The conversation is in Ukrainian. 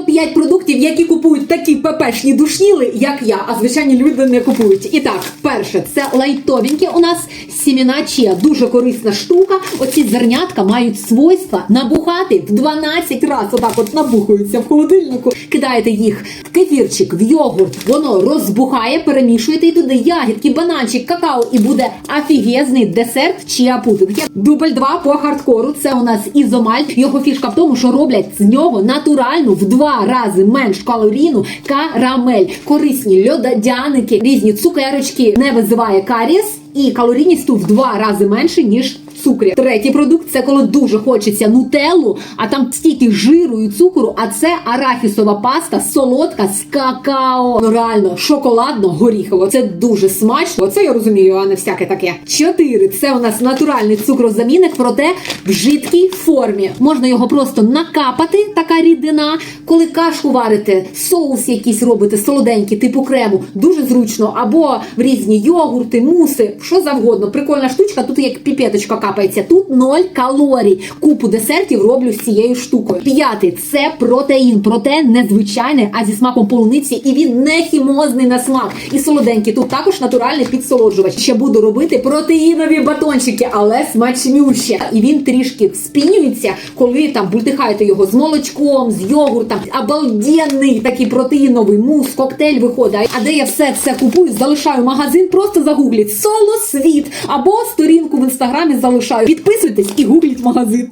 топ-5 продуктів, які купують такі пепешні душніли, як я, а звичайні люди не купують. І так, перше, це лайтовенькі у нас сіміна чия. Дуже корисна штука. Оці зернятка мають свойства набухати в 12 разів. Отак от набухаються в холодильнику. Кидаєте їх в кефірчик, в йогурт, воно розбухає, перемішуєте і туди ягідки, бананчик, какао, і буде офігезний десерт чия пудинг. Дубль 2 по хардкору. Це у нас ізомаль. Його фішка в тому, що роблять з нього натуральну в два рази менш калорійну карамель. Корисні льододяники, різні цукерочки не визиває каріс. І калорійність тут в два рази менше, ніж цукрі. Третій продукт це коли дуже хочеться нутеллу, а там стільки жиру і цукру, а це арахісова паста солодка з какао. Ну реально шоколадно горіхово. Це дуже смачно. Оце я розумію, а не всяке таке. Чотири це у нас натуральний цукрозамінник, проте в жидкій формі. Можна його просто накапати, така рідина. Коли кашу варите, соус якийсь робите солоденький, типу крему, дуже зручно. Або в різні йогурти, муси, що завгодно. Прикольна штучка, тут як піпеточка капається. Тут 0 калорій. Купу десертів роблю з цією штукою. П'ятий це протеїн, проте незвичайний, а зі смаком полуниці, і він не хімозний на смак. І солоденький. Тут також натуральний підсолоджувач. Ще буду робити протеїнові батончики, але смачнюще. І він трішки вспінюється, коли там бультихаєте його з молочком, з йогуртом. Обалденний такий протеїновий мус, коктейль виходить. А де я все це купую, залишаю магазин, просто загугліть соло світ або сторінку в інстаграмі залишаю. Підписуйтесь і гугліть магазин.